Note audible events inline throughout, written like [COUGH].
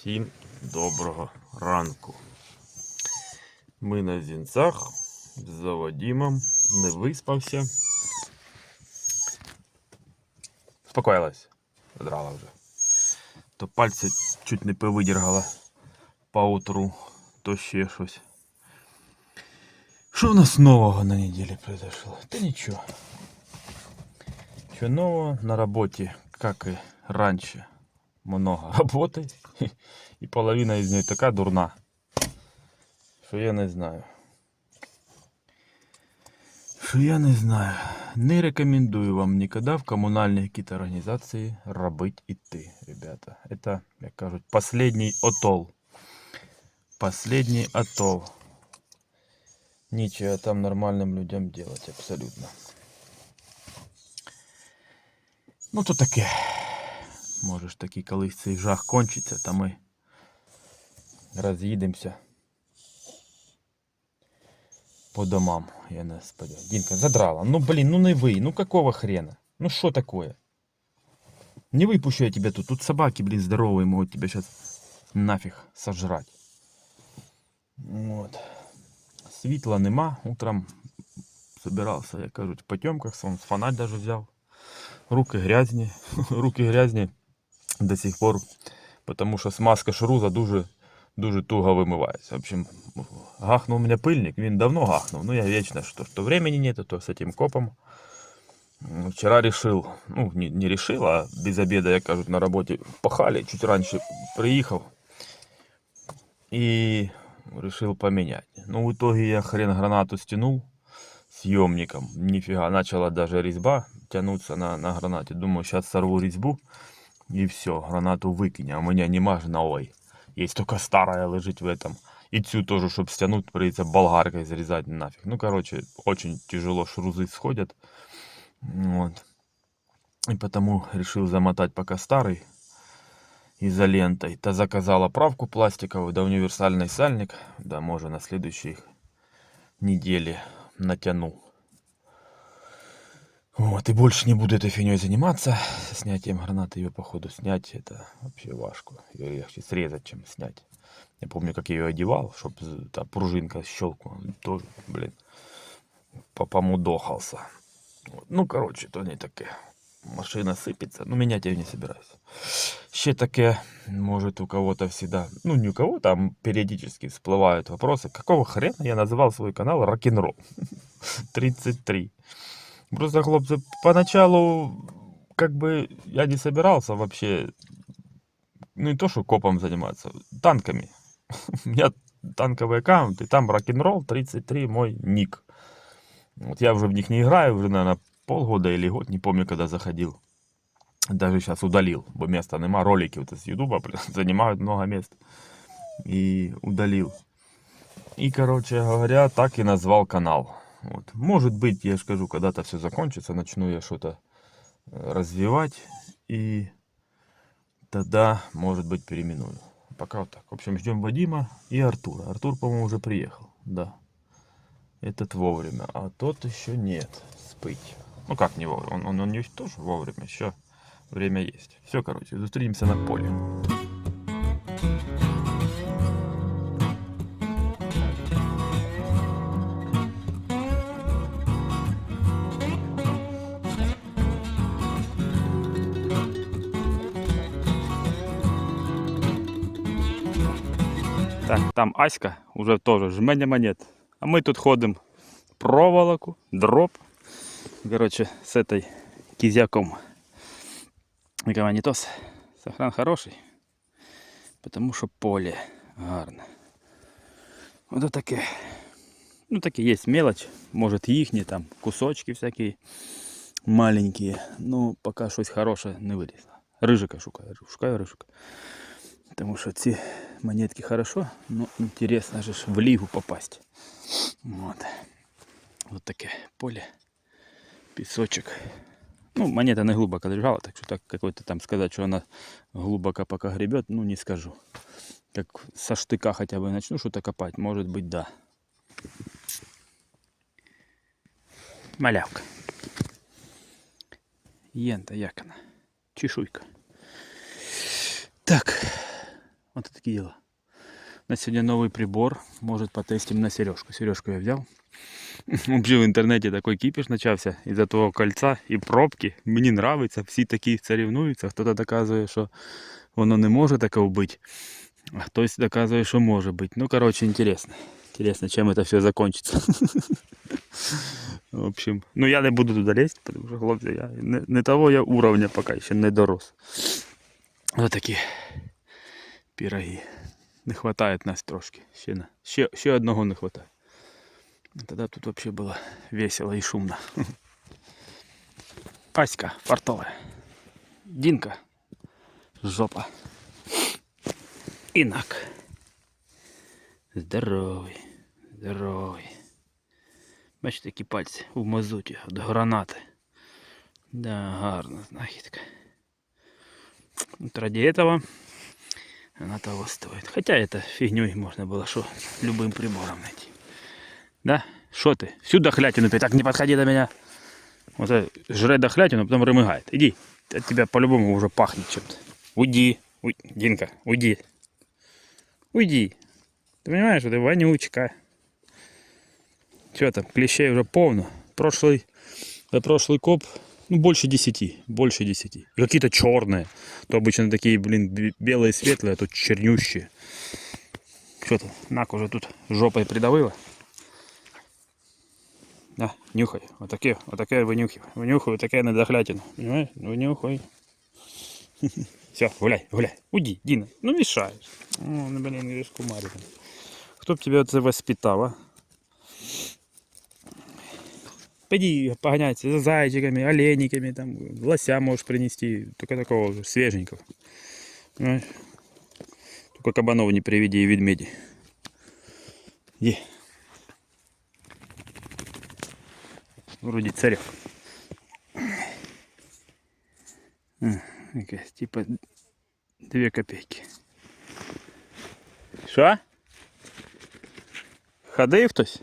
Всім доброго ранку. Ми на зінцах за Вадимом. Не виспався. Спокоїлась. Задрала вже. То пальці чуть не повидергала поутру, то ще щось. Що у нас нового на неділі произошло? Та нічого. Что нового на работе, как и раньше. Много [LAUGHS] работы. И половина из нее така дурна. Що я не знаю. Що я не знаю. Не рекомендую вам никогда в коммунальные какие-то организации робить идти, ребята. Это, як кажуть, последний отол. Последний отол. Нечего там нормальным людям делать абсолютно. Ну то таке. Може ж таки колись цей жах кончиться, та ми роз'їдемося по домам. Я не сподіваюся. Дінка задрала. Ну блін, ну не ви. Ну какого хрена? Ну що такое? Не выпущу я тебя тут. Тут собаки, блин, здоровые могут тебя сейчас нафиг сожрать. Вот. Світла нема. Утром собирался, я кажуть, в потемках, сон фонарь даже взял. Руки грязні. [LAUGHS] Руки грязні до сих пор. Потому що смазка шруза дуже, дуже туго вимивається. В общем, гахнув мене пильник, він давно гахнув. Ну я вечно, что, что времени нет, то с этим копом. Вчера решил, ну не, не решил, а без обеда, я кажут, на работе пахали, чуть раньше приехал. И решил поменять. Ну, в итоге я хрен гранату стянул съемником. Нифига, начала даже резьба тянуться на, на гранате. Думаю, сейчас сорву резьбу и все, гранату выкинем. А у меня нема ж новой. Есть только старая лежит в этом. И цю тоже, чтобы стянуть, придется болгаркой зарезать нафиг. Ну, короче, очень тяжело шрузы сходят. Вот. И потому решил замотать пока старый изолентой. Та заказала правку пластиковую, да универсальный сальник. Да, может на следующей неделе натяну. Вот, и больше не буду этой фигней заниматься. Со снятием гранаты ее, походу, снять это вообще важко. Ее легче срезать, чем снять. Я помню, как я ее одевал, чтобы та пружинка щелкнула. Тоже, блин, по- помудохался. Вот. Ну, короче, то не таке. Машина сыпется, но менять я не собираюсь. Ще таке, может, у кого-то всегда, ну, не у кого, там периодически всплывают вопросы, какого хрена я называл свой канал рок-н-ролл [LAUGHS] 33. Просто, хлопцы, поначалу, как бы, я не собирался вообще, ну, не то, что копом заниматься, танками. [LAUGHS] У меня танковый аккаунт, и там рок-н-ролл 33 мой ник. Вот я уже в них не играю, уже, наверное, полгода или год, не помню, когда заходил. Даже сейчас удалил, бо места нема. Ролики вот из Ютуба [LAUGHS] занимают много мест. И удалил. И, короче говоря, так и назвал канал. Вот. Может быть, я скажу, когда-то все закончится, начну я что-то э, развивать. И тогда, может быть, переименую. Пока вот так. В общем, ждем Вадима и Артура. Артур, по-моему, уже приехал. Да. Этот вовремя, а тот еще нет. Спыть. Ну как не вовремя? Он, он, он не тоже вовремя. Еще время есть. Все, короче, зустрінемося на полі. там Аська уже теж жменя монет. А ми тут ходимо проволоку, дроп. Короче, с этой кизяком. Гаманітос. Сохран хороший. Потому що поле гарне. Ось таке. Ну таке є мелочь. Може їхні там кусочки всякі маленькі. Ну, поки щось хороше не вилізло. Рижика шукаю, шукаю рижика. Тому що ці монетки хорошо, но интересно же в лигу попасть. Вот. Вот таке поле. Песочек. Ну, монета не глубоко лежала, так что так какой-то там сказать, что она глубоко пока гребет, ну не скажу. Как со штыка хотя бы начну что-то копать, может быть, да. Малявка. Єнта, як? Чешуйка. Так. Вот такие дела. На сегодня новый прибор. Может потестим на сережку. Сережку я взял. [LAUGHS] Вообще в интернете такой кипиш начався із-за того кольца і пробки. Мені нравиться, всі такі соревнуються. Хто-то доказує, що воно не може таке вбити, а хтось доказує, що може бути. Ну, коротше, інтересно. Интересно, чем это все закончится. [LAUGHS] В общем, ну я не буду туда лезть, потому что, хлопці, я не, не того я уровня пока ще не дорос. Ось такі Пироги. Не хватає нас трошки. Ще, ще, ще одного не хватає. Тогда тут вообще было весело и шумно. [LAUGHS] Аська фартовая. Динка. Жопа. Інак. Здоровий. Здоровий. Бачите, які пальці у мазуті від гранати. Да, гарна знахідка. Вот ради этого она того стоит. Хотя это фигней можно было что любым прибором найти. Да? Что ты? Всю дохлятину ты так не подходи до меня. Вот это жре дохлятину, а потом рымыгает. Иди. От тебя по-любому уже пахнет чем-то. Уйди. Уй... Динка, уйди. Уйди. Ты понимаешь, что ты вонючка. Что там, клещей уже полно. Прошлый, прошлый коп, ну, больше десяти, больше десяти. И Какие-то черные. То обычно такие, блин, бе- белые, светлые, а тут чернющие. Что то нак уже тут жопой придавило. Да, нюхай. Вот такие, вот такие вынюхивай. Вынюхай, вот такая недохлятина. Понимаешь? Вынюхай. [LAUGHS] Все, гуляй, гуляй. Уйди, Дина. Ну мешаешь. Ну, блин, кумарь. там. Кто б тебя це воспитал, а? Пойди погоняйся за зайчиками, олениками, там, лося можешь принести, только такого уже свеженького. Понимаешь? Только кабанов не приведи и ведмеди. Иди. Вроде царев. А, типа две копейки. Що? Ходив хтось?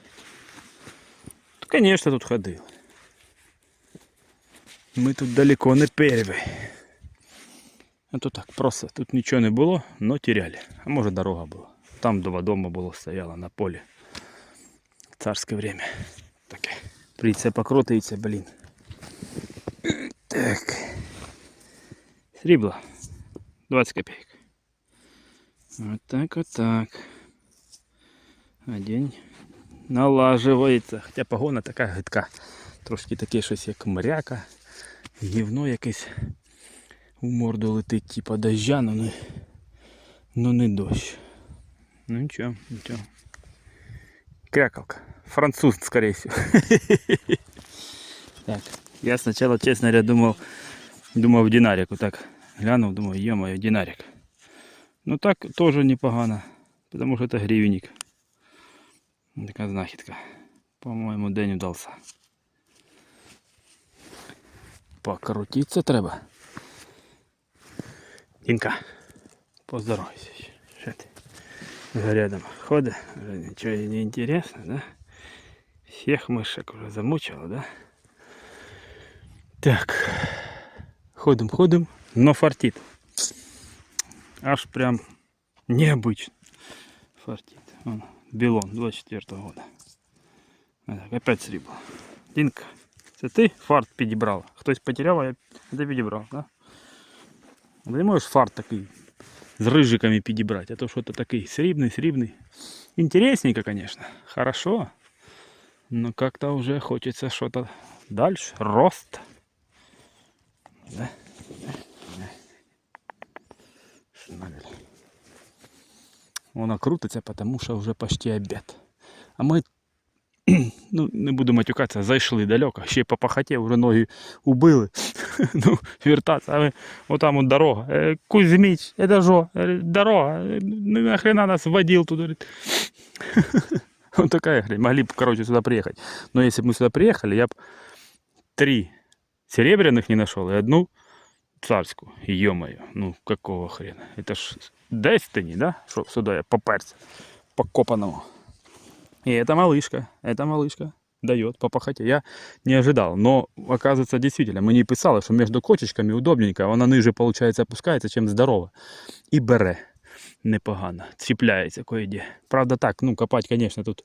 Ну, Конечно, тут ходив. Ми тут далеко не перві. А то так, просто тут нічого не було, но теряли. А може дорога була. Там два дома було, стояло на полі. Царське время. Таке. Прийдеться покрутиться, блін. Так. Срібло. 20 копеек. Вот так, вот так. А день налаживається. Хоча погона така гидка. Трошки таке щось як мряка. Гівно якесь у морду летить, типа дождя, но не, но не дощ. Ну нічого, нічого. Крякалка. Француз, скорее всего. [LAUGHS] Так, я сначала, честно говоря, думал, думал в динарику. Так, глянул, думаю, ё-моё, динарик. Ну так тоже непогано, потому что это гривенник. Така знахідка. По-моєму, день удався. Покрутиться треба. Дінка, поздоровайся. ще. Що ти? Вже рядом ходить, вже нічого їй не інтересно, да? Всех мышек уже замучила, да? Так. Ходим, ходим, но фартит. Аж прям необычно фартит. Вон, Білон 24 года. А Так, опять срібло. Дінка, це ти фарт підібрала? Хтось потеряв, а я а ти підібрав, да? А Ти не можеш фарт такий з рижиками підібрати, а то що-то такий срібний, срібний. Интересненько, конечно, хорошо. Но как-то уже хочется что-то дальше. Рост. Да? Шнабель. Вона крутиться, потому що вже почти обід. А ми, [CLEARS THROAT] ну, не буду матюкатися, зайшли далеко. Ще й по пахоті вже ноги убили. [LAUGHS] ну, вертатися. А ми, отам от дорога. Е, Кузьміч, це що? Е, Дорога. Е, Ну нахрена нас водил туда. говорит. [LAUGHS] Вот такая хрень. Могли бы, короче, сюда приехать. Но если бы мы сюда приехали, я бы три серебряных не нашел и одну царскую. Ё-моё, ну какого хрена? Это ж Destiny, да? Чтоб сюда я поперся по копаному. И это малышка, это малышка дает по пахоте. Я не ожидал, но оказывается действительно, мне писало, что между кочечками удобненько, она ниже получается опускается, чем здорово. И бере. непогано. Ціпляється кое-де. Правда так, ну копати, звісно, тут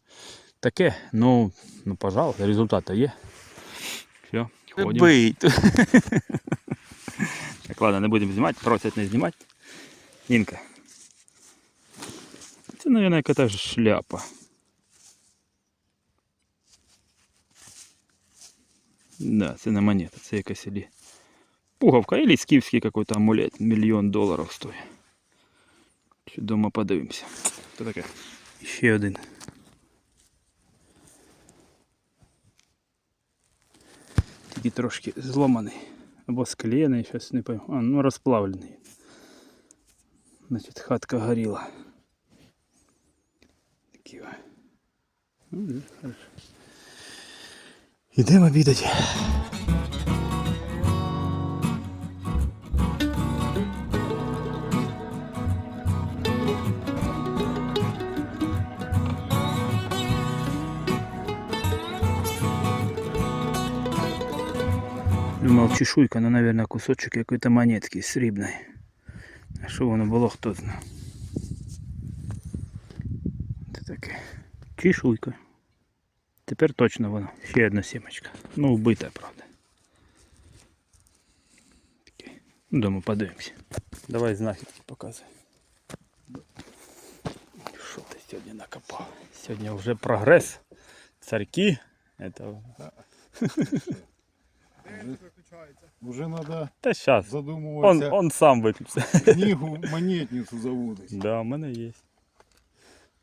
таке, ну, ну пожалуйста, результат є. Все, ходимо. Бий. Так, ладно, не будемо знімати, просять не знімати. Інка. Це, мабуть, якась шляпа. Да, це не монета, це якась ілі пуговка, или скіфський какой-то амулет, мільйон доларів стоїть. Ще дома подивимося. Що таке? Ще один. Тільки трошки зломаний. Або склеєний, щось не пойму. А, ну розплавлений. Значить, хатка горіла. Ну, да, хорошо. Ідемо обідати. Думав, чешуйка, ну, наверное, кусочек какой-то монетки срібної. А що воно було, хто знає. Це таке. Чешуйка. Тепер точно воно. Ще одна сімочка. Ну, вбита, правда. Таке. Ну, Дома подивимося. Давай знахідки показуй. Що ти сьогодні накопав? Сьогодні вже прогрес. Царьки. Это... Уже надо Та щас. Он, задумуватися он сам виключився. книгу монетницу заводить. Да, у мене є.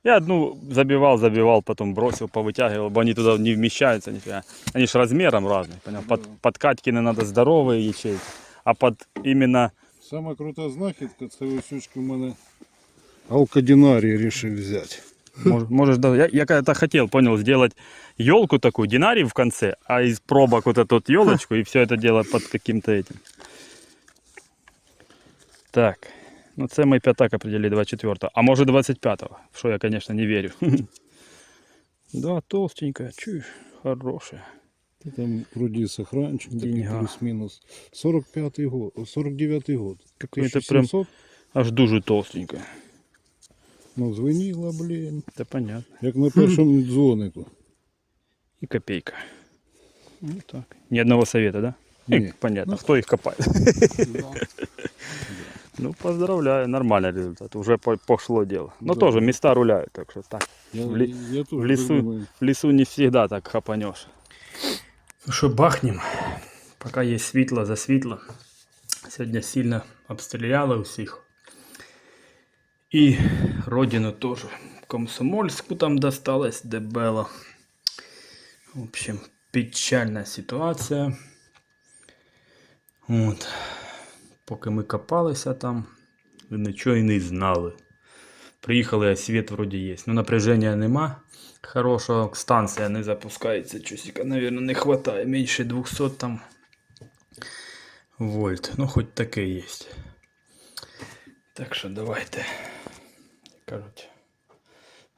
Я одну забивал, забивал, потом бросил, повытягивал, бо они туда не вмещаются нифига. Они ж размером разные, понял? Под, Да. под Катькины надо здоровые ячейки, а под именно... Сама крута знахідка, це ось очки в мене алкодинарій рішив взяти. мож- Можешь, да, я, я когда-то хотел, понял, сделать елку такую, динарий в конце, а из пробок вот эту вот елочку, и все это дело под каким-то этим. Так, ну це ми п'ятак определили 24-го, а може 25-го, в що я, конечно, не верю. [LAUGHS] Да, толстенькая, чуешь, хорошая. Та Там вроді сохранчик такий Деньга. плюс-мінус. 45-й год, 49-й год. Какой-то прям 1700, аж дуже толстенькая. ну звеніла, блін. Да понятно. Як на першому дзвонику. [LAUGHS] И копейка. Ну так. Ни одного совета, да? Не. Э, Понятно, кто их копает. Ну, поздравляю, нормальный результат. Уже по- пошло дело. Но Да. тоже места руляют, так что так. Я, В лі- я теж в лісу. так думаю. В лесу не всегда так хапанешь. Ну что, бахнем. Пока есть світло за світло. Сьогодні сильно обстріляли усіх. І родину теж. Комсомольську там досталось дебело. В общем, печальна ситуація. От. Поки ми копалися там, нічого і не знали. Приїхали, а світ вроді є. Ну, напряження нема хорошого. Станція не запускається. Чусика, наверное, не хватає. Менше 200 там вольт. Ну, хоч таке є. Так що давайте. Кажуть.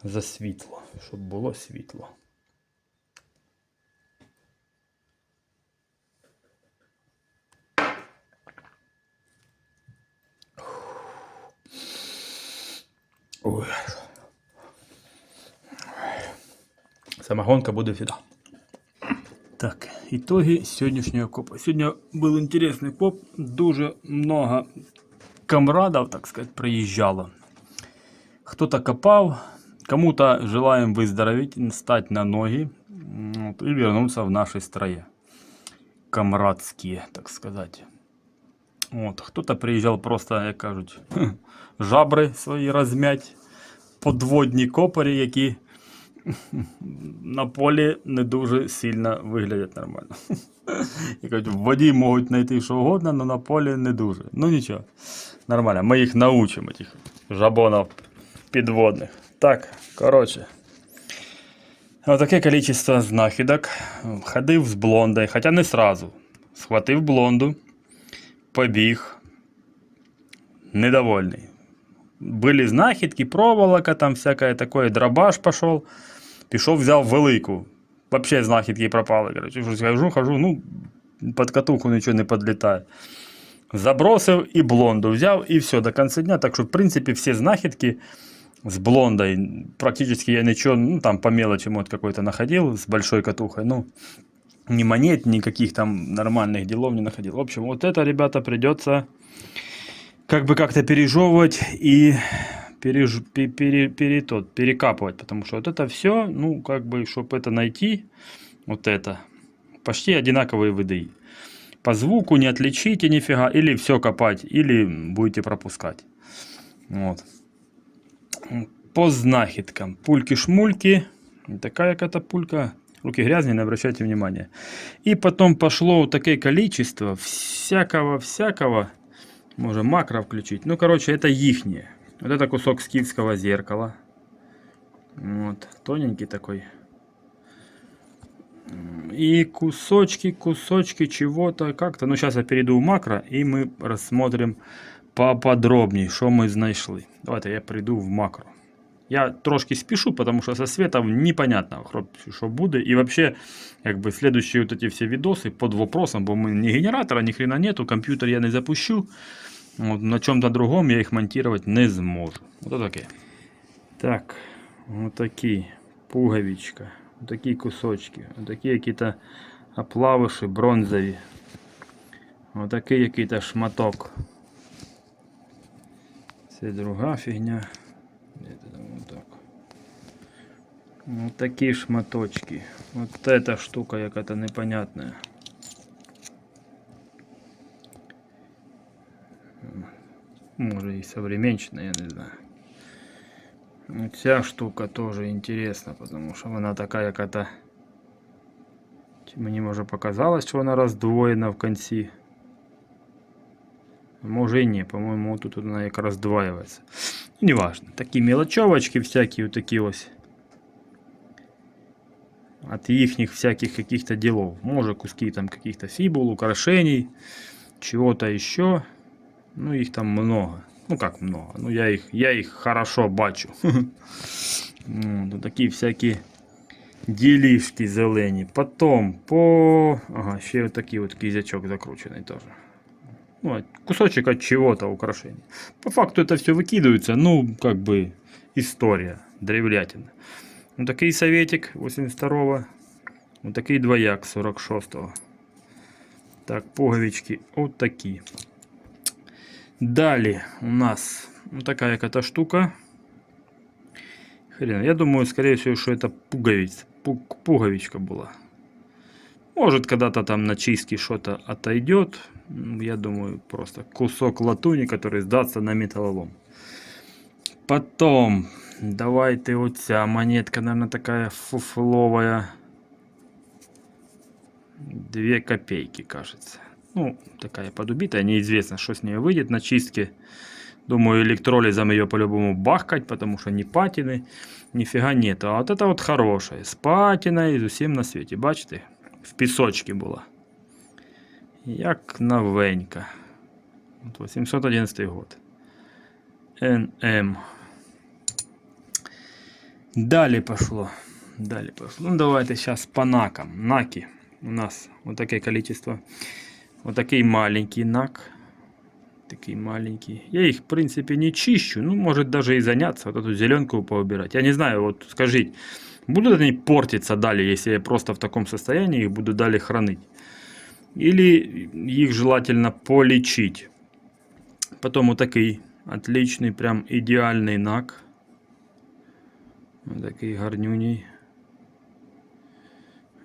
За світло. Щоб було світло. Ой. Самогонка буде всегда. Так, итоги сьогоднішнього копа. Сьогодні був інтересний коп. Дуже много камрадов, так сказать, приїжджало. Хто-то копав, кому-то желаем выздороветь, стать на ноги м, вот, и вернуться в наши строи. Камрадские, так сказать. От, хто-то приїжджав просто, як кажуть, [LAUGHS] жабри свої розмять, подводні копарі, які [LAUGHS] на полі не дуже сильно виглядять нормально. [LAUGHS] І кажуть, в воді можуть знайти що угодно, але на полі не дуже. Ну нічого, нормально. Ми їх научимо, тих жабонів підводних. Так, коротше. Отаке количество знахідок. Ходив з блондою, хоча не сразу. Схватив блонду, побіг. Недовольний. Были знахідки, проволока, там всякое такое, дробаш пошел. Пішов, взяв велику. Вообще знахідки пропали. Короче, Щось хожу, хожу, ну, під катуху нічого не підлітає. Забросив і блонду взяв, і все, до кінця дня. Так що, в принципі, всі знахідки с блондой. Практически я ничего, ну там по мелочи вот какой-то находил с большой катухой. Ну, ни монет, никаких там нормальных делов не находил. В общем, вот это, ребята, придется как бы как-то пережевывать и переж... пе- пере... пере- тот, перекапывать. Потому что вот это все, ну, как бы, чтобы это найти, вот это, почти одинаковые ВДИ. По звуку не отличите нифига, или все копать, или будете пропускать. Вот. По знахідкам. Пульки-шмульки. Такая какая-то пулька. Руки грязные, не обращайте внимания. И потом пошло такое количество всякого-всякого. Можно макро включить. Ну, короче, это ихнее. Вот это кусок скифского зеркала. Вот. Тоненький такой. И кусочки, кусочки чего-то как-то. Ну, сейчас я перейду в макро, и мы рассмотрим поподробнее, що ми знайшли. Давайте я прийду в макро. Я трошки спешу, потому что со светом непонятно, что будет. И вообще, как бы следующие вот эти все видосы под вопросом, бо мы ни генератора, ни хрена нету, компьютер я не запущу. Вот, на чем-то другом я их монтировать не зможу. Вот такие. Так, вот такие пуговичка, вот такие кусочки, вот такие какие-то оплавыши бронзовые. Вот такий який-то шматок. Це друга фігня. Де там Вот такие шматочки. Вот эта штука яка-то непонятная. Може і современщина, я не знаю. Ну, Ця штука тоже интересна, потому що вона така яка-то. Чи Мені може показалось, що вона роздвоєна в кінці. Може и не, по-моему, тут она как раздваивается. Ну, неважно. Такие мелочевочки всякие, вот такие ось. От ихних всяких каких-то делов. Может, куски там каких-то фибул, украшений, чего-то еще. Ну, их там много. Ну, как много. Ну, я их, я их хорошо бачу. [LAUGHS] Такие всякие делишки зелені. Потом по... Ага, ще вот такий вот кизячок закрученный тоже. Ну, от- кусочек от чего-то украшения. По факту это все выкидывается, ну, как бы история, древлятина. Вот такой советик 82-го. Вот такой двояк 46-го. Так, пуговички вот такие. Далее у нас вот такая какая-то штука. Хрен, я думаю, скорее всего, что это пуговиц, пу- пуговичка была. Может, когда-то там на чистке что-то отойдет. Я думаю, просто кусок латуни, который сдастся на металлолом. Потом, давайте вот ця монетка, наверное, такая фуфловая. Две копейки, кажется. Ну, такая подубитая, неизвестно, что с нее выйдет на чистке. Думаю, электролизом ее по-любому бахкать, потому что ни патины, нифига нету. А вот это вот хорошая, с патиной, з усім на свете. Бачите? В пісочці була. Як новенька. От 811 год. НМ. Далі пошло. Далі пошло. Ну, давайте сейчас по накам. Наки. У нас вот такое количество. Вот такой маленький нак. Такие маленькие. Я их, в принципе, не чищу. Ну, может даже и заняться. Вот эту зеленку поубирать. Я не знаю, вот скажите, будут они портиться далее, если я просто в таком состоянии их буду далее хранить? Или их желательно полечить? Потом вот такой отличный, прям идеальный нак. Вот такий гарнюній.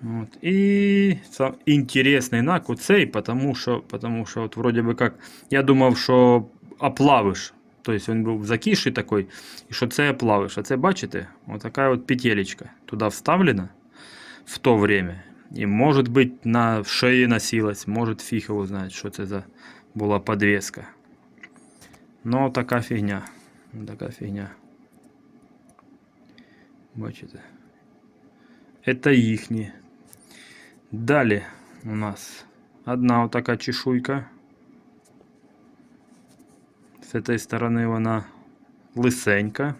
От. І сам інтересний нак оцей, потому що, потому що от вроде би как, я думав, що оплавиш. Тобто він був закисший такий, і що це оплавиш. А це бачите, отака от петелечка туди вставлена в то время. І може бути на шиї носилась, може фіг його знає, що це за була подвеска. Ну, така фігня. Така фігня. Бачите? Это їхні. Далі у нас одна вот така чешуйка. З цієї сторони вона лисенька.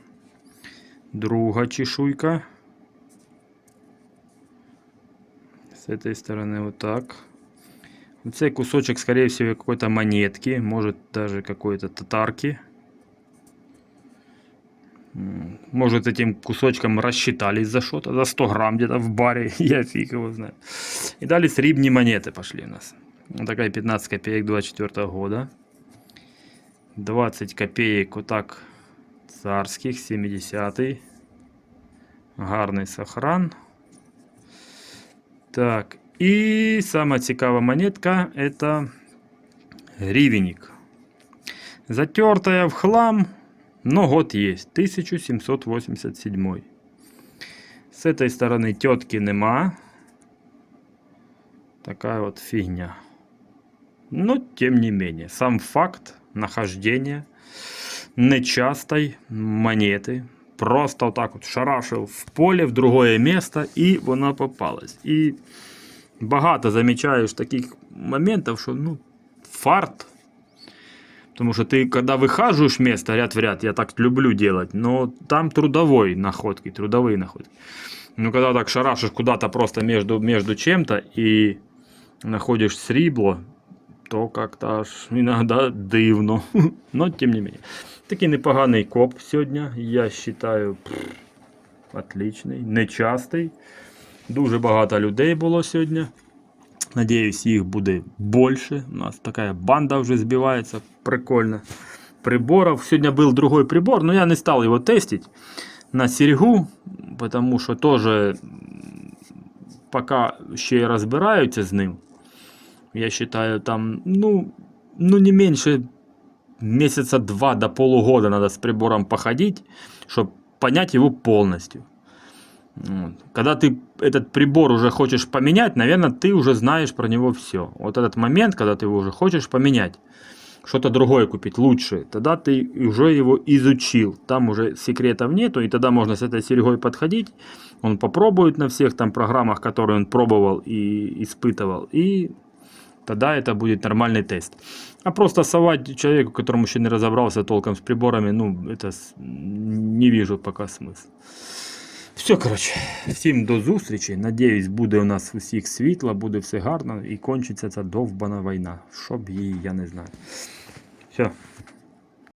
Друга чешуйка. З цієї сторони отак. Цей кусочек, скорее всего, какой-то монетки, может даже какой-то татарки. М, Может, этим кусочком рассчитались за что-то, за 100 грамм где-то в баре, [LAUGHS] я фиг его знаю. И дали срібні монеты пошли у нас. Вот такая 15 копеек 24 года. 20 копеек вот так царских, 70-й. Гарний сохран. Так, і сама цікава монетка это гривенник. Затертая в хлам, но год есть. 1787. С этой стороны тетки нема. Такая вот фигня. Но тем не менее, сам факт нахождения нечастой монеты просто вот так вот шарашив в поле в другое место, і вона попалась. І багато замічаєш таких моментів, що ну, фарт. Потому что ты, когда выхаживаешь место ряд в ряд, я так люблю делать, но там трудовой находки, трудовые находки. Ну, когда так шарашишь куда-то просто между, между чем-то и находишь срібло, то как-то аж иногда дивно. [LAUGHS] Но тем не менее. Такий непоганий коп сьогодні. Я вважаю, отличний, нечастий. Дуже багато людей було сьогодні. Надіюсь, їх буде більше. У нас така банда вже збивається. Прикольно. Приборов. Сьогодні був другой прибор, но я не став його тестити на серьгу, потому що теж м, поки ще розбираються з ним. Я считаю, там, ну, ну не меньше месяца два до полугода надо с прибором походить, чтобы понять его полностью. Когда ты этот прибор уже хочешь поменять, наверное, ты уже знаешь про него все. Вот этот момент, когда ты его уже хочешь поменять, что-то другое купить лучше, тогда ты уже его изучил. Там уже секретов нету, и тогда можно с этой серьгой подходить. Он попробует на всех там программах, которые он пробовал и испытывал, и тогда это будет нормальный тест. А просто совать человеку, которому еще не разобрался толком с приборами, ну, это не вижу пока смысла. Все, коротше, всім до зустрічі. Надіюсь, буде у нас усіх світло, буде все гарно і кончиться ця довбана війна. Щоб її, я не знаю. Все,